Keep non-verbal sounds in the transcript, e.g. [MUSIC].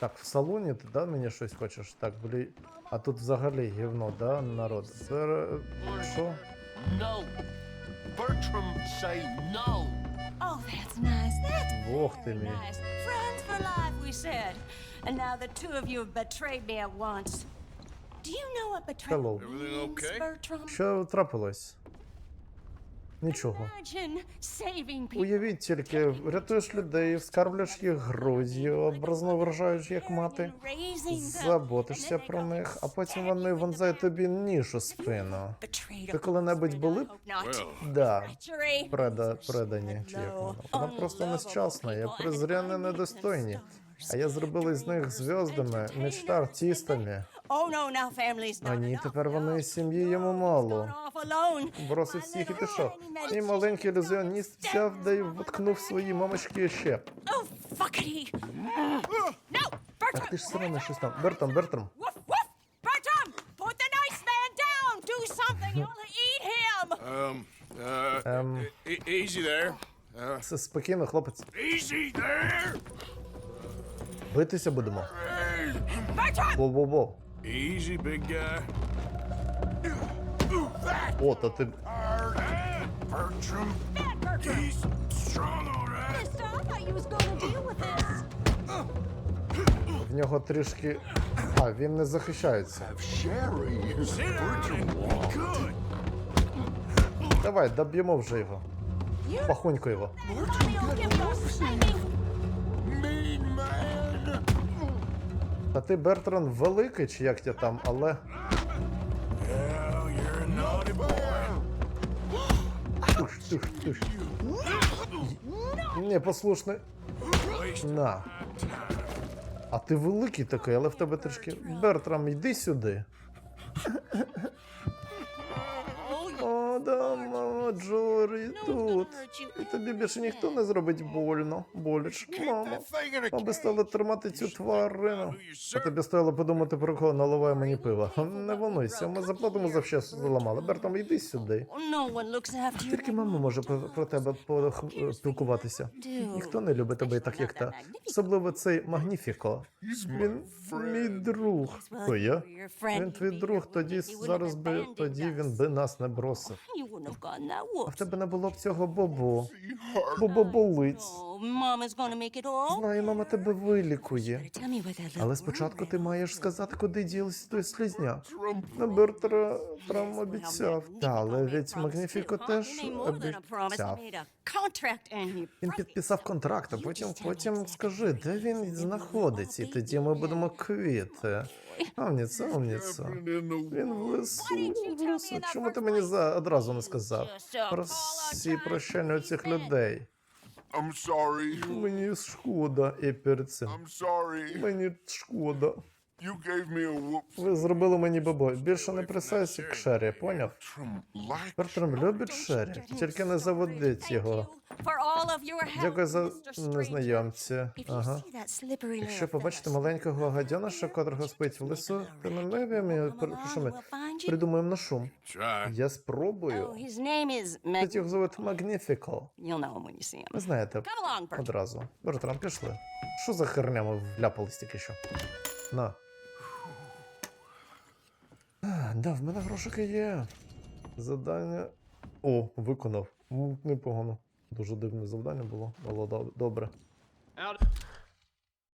Так, в салоні ти да, мені щось хочеш? Так, блі. А тут взагалі гівно, да, народ? Це е, що? No. Bertram, say no. Oh, that's nice. That's Бог ти мій. nice. Friends for life, we said. And now the two of you have betrayed me at once. Do you know what betrayal Hello. Everything means, okay? Bertram? Що трапилось? Нічого. Уявіть тільки, врятуєш людей, вскарблюєш їх груді, образно вражаючи як мати, заботишся про них, а потім вони вонзають тобі ніж у спину. Ти коли-небудь були Да. Преда, предані, чи як вона. Вона просто нещасна, я презрянно недостойні. А я зробила з них зв'яздами, мечта артистами. Oh, no, now family's А not ні, тепер вони No. сім'ї йому мало. Бросив всіх і little пішов. І маленький ілюзіоніст взяв да й воткнув a свої мамочки ще. Oh. No, Ах ти Bertram. ж сраний щось там. Бертрам, Бертрам. Woof, woof. Bertram, put the nice man down. Do something. [LAUGHS] You'll eat him. um, uh, Ем, e- easy there. Uh, спокійно, хлопець. easy there. Битися будемо. Hey, Bertram. Во-во-во. easy, big guy. That О, то ти. hard. Bertram, Bad Bertram. he's strong, all right. Mister, I thought you was gonna deal with this. В нього трішки. А, він не захищається. Sherry, sit down and be good. Давай, доб'ємо вже його. You Пахунько його. mommy will give you a spanking. Та ти Бертран великий, чи як я там, але. Туш, туш, туш. Непослушний. На. А ти великий такий, але в тебе трішки. Бертрам, йди сюди. О, да, мама, Джорі, тут. І тобі більше ніхто не зробить больно. Боліч, мамо. a Аби стало тримати цю тварину. А тобі стояло подумати про кого наливає мені пива. Не волнуйся, ми заплатимо за все, що заламали. Бертам, йди сюди. Тільки мама може про, тебе по- спілкуватися. Ніхто не любить тебе так, як та. Особливо цей Магніфіко. Він мій друг. Хто я? Він твій друг, тоді зараз би тоді він би нас не бросив. А в тебе не було б цього бобу. Бобо болить. Mama's gonna make it all. Знаю, мама тебе вилікує. Але спочатку ти маєш сказати, куди ділась той слізняк. На Бертра Трам обіцяв. Та, але ведь Магніфіко теж обіцяв. Він підписав контракт, а потім потім скажи, де він знаходиться, і тоді ми будемо квіти. Умніця, умніця. Він в лесу, в лесу. Чому ти мені за одразу не сказав? Просі прощення у цих людей. I'm sorry. Мені шкода, sorry. Мені шкода. You gave me a whoop. Ви зробили мені бабой. Більше не присайся к Шері, поняв? Бертрам любить Шері, тільки не заводить його. Дякую за незнайомці. Ага. Якщо побачите маленького гадяноша, котрого спить в лісу, то не ми ми прошу ми придумаємо на шум. Я спробую. Oh, Тут його звуть him. Ви знаєте, одразу. Бертрам, пішли. Що за херня ми вляпались тільки що? На. Да, в мене грошики є. Задання. О, виконав. Непогано. Дуже дивне завдання було. Але добре.